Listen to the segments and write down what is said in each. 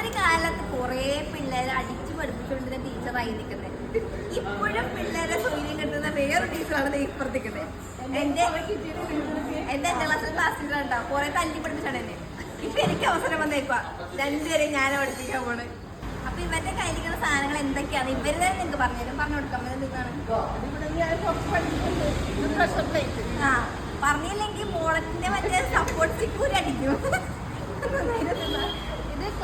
ഒരു കാലത്ത് കുറേ പിള്ളേരെ അടിച്ചു പഠിപ്പിച്ചുകൊണ്ടിരുന്ന ടീച്ചറായി നിൽക്കുന്നത് ഇപ്പോഴും പിള്ളേരെ സൗകര്യം കിട്ടുന്ന വേറെ ടീച്ചറാണ് ഇപ്പുറത്തേക്കുന്നത് എന്റെ എന്റെ എന്റെ ക്ലാസ്സിൽ ക്ലാസ് ടീച്ചർ ഉണ്ടാവും കുറെ തല്ലി പഠിപ്പിച്ചാണ് എന്നെ. ഇപ്പൊ എനിക്ക് അവസരം വന്നേക്കുക രണ്ടുപേരെയും ഞാൻ പഠിപ്പിക്കാൻ പോണ്. അപ്പൊ ഇവരുടെ കയ്യിലിരിക്കുന്ന സാധനങ്ങൾ എന്തൊക്കെയാണ്? ഇവർ തന്നെ നിങ്ങൾക്ക് പറഞ്ഞുതരും പറഞ്ഞു ആ പറഞ്ഞില്ലെങ്കിൽ മോളത്തിന്റെ മറ്റേ സപ്പോർട്ട് സിക്കൂരി അടിക്കും.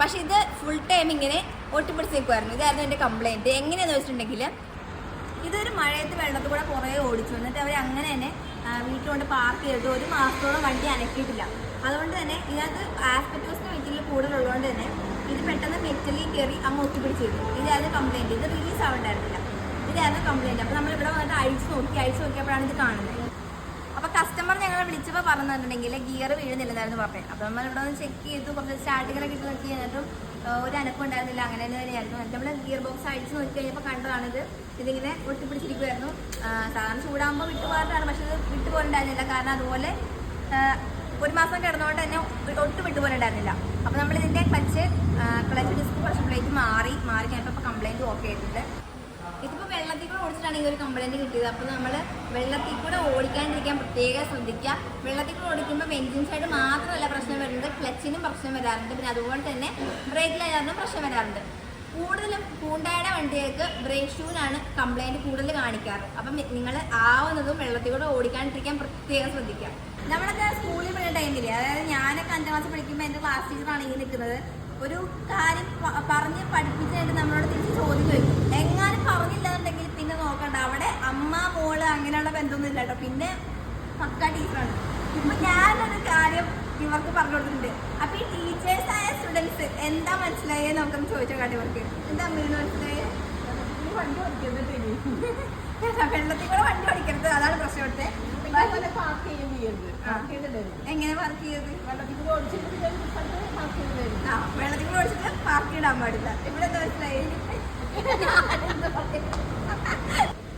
പക്ഷെ ഇത് ഫുൾ ടൈം ഇങ്ങനെ ഒട്ടിപ്പിടിച്ച് നിൽക്കുമായിരുന്നു ഇതായിരുന്നു എന്റെ കംപ്ലയിന്റ് എങ്ങനെയാണെന്ന് വെച്ചിട്ടുണ്ടെങ്കിൽ ഇതൊരു മഴയത്ത് വെള്ളത്തിൽ കൂടെ കുറേ ഓടിച്ചു. എന്നിട്ട് അവർ അങ്ങനെ തന്നെ ആ, വീട്ടിൽ കൊണ്ട് പാർക്ക് ചെയ്തിട്ട് ഒരു മാസത്തോളം വണ്ടി അനക്കിയിട്ടില്ല അതുകൊണ്ട് തന്നെ ഇതിനകത്ത് ആസ്പെറ്റോസിന് മെറ്റീരിയൽ കൂടുതലുള്ളതുകൊണ്ട് തന്നെ ഇത് പെട്ടെന്ന് മെറ്റലിൽ കയറി അങ്ങ് ഒട്ടിപ്പിടിച്ചിരുന്നു ഇതായിരുന്നു കംപ്ലയിന്റ് ഇത് റിലീസ് ആവണ്ടായിരുന്നില്ല. ഇതായിരുന്നു കംപ്ലയിന്റ് അപ്പോൾ നമ്മൾ ഇവിടെ വന്നിട്ട് അഴിച്ച് നോക്കി. അഴിച്ച് നോക്കിയപ്പോഴാണ് ഇത് കാണുന്നത്. അപ്പോൾ കസ്റ്റമർ ഞങ്ങളെ വിളിച്ചപ്പോൾ പറഞ്ഞിട്ടുണ്ടെങ്കിൽ ഗിയർ വീഴുന്നില്ലെന്നായിരുന്നു പറഞ്ഞത്. അപ്പോൾ നമ്മൾ ഇവിടെ നിന്ന് ചെക്ക് ചെയ്തു കുറച്ച് സ്റ്റാർട്ടിങ്ങനെ ഇട്ട് നോക്കി കഴിഞ്ഞിട്ടും ഒരു അനക്കം ഉണ്ടായിരുന്നില്ല അങ്ങനെ തന്നെയായിരുന്നു. എന്നിട്ട് നമ്മൾ ഗിയർ ബോക്സ് അഴിച്ച് നോക്കി കഴിഞ്ഞപ്പോൾ കണ്ടതാണിത് ഇതിങ്ങനെ ഒട്ടിപ്പിടിച്ചിരിക്കുമായിരുന്നു സാധാരണ ചൂടാകുമ്പോൾ വിട്ടുപോകാറാണ് പക്ഷെ ഇത് വിട്ടുപോലുണ്ടായിരുന്നില്ല കാരണം അതുപോലെ ഒരു മാസം കിടന്നുകൊണ്ട് തന്നെ ഒട്ടും വിട്ടുപോലുണ്ടായിരുന്നില്ല അപ്പോൾ നമ്മൾ ഇതിന്റെ ക്ലച്ച് ക്ലച്ച് ഡിസ്ക് കുറച്ച് പ്ലേറ്റ് മാറി മാറി കഴിഞ്ഞപ്പോൾ കംപ്ലൈന്റ് ഓക്കെ ആയിട്ടുണ്ട്. ഈ ഒരു കംപ്ലൈന്റ് കിട്ടിയത്. അപ്പോൾ നമ്മൾ വെള്ളത്തിൽ കൂടെ ഓടിക്കാണ്ടിരിക്കാൻ പ്രത്യേകം ശ്രദ്ധിക്കുക. വെള്ളത്തിൽ കൂടെ ഓടിക്കുമ്പോൾ എൻജിൻ സൈഡ് മാത്രമല്ല പ്രശ്നം വരുന്നത്. ക്ലച്ചിനും പ്രശ്നം വരാറുണ്ട്. പിന്നെ അതുപോലെ തന്നെ ബ്രേക്കിലായിരുന്നു പ്രശ്നം വരാറുണ്ട്. കൂടുതലും ഹൂണ്ടായുടെ വണ്ടികൾക്ക് ബ്രേക്ക് ഷൂവിനാണ് കംപ്ലൈന്റ് കൂടുതൽ കാണിക്കാറ്. അപ്പം നിങ്ങൾ ആവുന്നതും വെള്ളത്തിൽ കൂടെ ഓടിക്കാണ്ടിരിക്കാൻ പ്രത്യേകം ശ്രദ്ധിക്കുക. നമ്മളൊക്കെ സ്കൂളിൽ പഠിക്കുന്ന ടൈമിൽ അതായത് ഞാനൊക്കെ അഞ്ചാം ക്ലാസ് പഠിക്കുമ്പോൾ എന്റെ ക്ലാസ് ടീച്ചറാണ് ഈ നിൽക്കുന്നത്. ഒരു കാര്യം പറഞ്ഞ് പഠിപ്പിച്ചിട്ട് നമ്മളോട് തിരിച്ച് ചോദ്യം ചോദിക്കും. എങ്ങാനും പറഞ്ഞില്ലെന്നുണ്ടെങ്കിൽ പിന്നെ നോക്കണ്ട. അവിടെ അമ്മ മോൾ അങ്ങനെയുള്ള ബന്ധമൊന്നും ഇല്ല കേട്ടോ പിന്നെ പക്ക ടീച്ചറാണ്. ഇപ്പൊ ഞാനൊരു കാര്യം ഇവർക്ക് പറഞ്ഞു കൊടുത്തിട്ടുണ്ട്. അപ്പൊ ഈ ടീച്ചേഴ്സ് ആയ സ്റ്റുഡൻസ് എന്താ മനസ്സിലായേ നമുക്കൊന്ന് ചോദിച്ചോ കാട്ടി ഇവർക്ക്. എന്താ അമ്മയെന്ന് മനസ്സിലായേ? വണ്ടി വെള്ളത്തിൽ കൂടെ വണ്ടി ഓടിക്കരുത്. അതാണ് പ്രശ്നം ഇവിടുത്തെ. പാർക്ക് എങ്ങനെ വെള്ളത്തിൽ കൂടെ ഓടിച്ചിട്ട് പാർക്ക് ആ വെള്ളത്തിൽ കൂടെ ഓടിച്ചിട്ട് പാർക്ക് ഇടാൻ പാടില്ല. ഇവിടെ എന്താ മനസ്സിലായി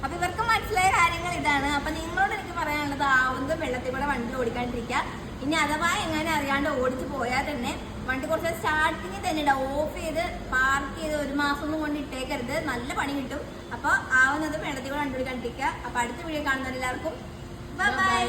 അപ്പൊ ഇവർക്ക് മനസ്സിലായ കാര്യങ്ങൾ ഇതാണ് അപ്പൊ നിങ്ങളോട് എനിക്ക് പറയാനുള്ളത് ആവുന്നതും വെള്ളത്തിൽ കൂടെ വണ്ടി ഓടിക്കാണ്ടിരിക്കുക ഇനി അഥവാ എങ്ങനെ അറിയാണ്ട് ഓടിച്ചു പോയാൽ തന്നെ വണ്ടി കുറച്ച് സ്റ്റാർട്ടിങ്ങിൽ തന്നെ ഇടാം. ഓഫ് ചെയ്ത് പാർക്ക് ചെയ്ത് ഒരു മാസം ഒന്നും കൊണ്ട് ഇട്ടേക്കരുത്. നല്ല പണി കിട്ടും. അപ്പോൾ ആവുന്നതും വെള്ളത്തിൽ കൂടെ വണ്ടി ഓടിക്കാണ്ടിരിക്കുക അപ്പൊ അടുത്ത വീഡിയോ കാണുന്ന എല്ലാവർക്കും ബൈ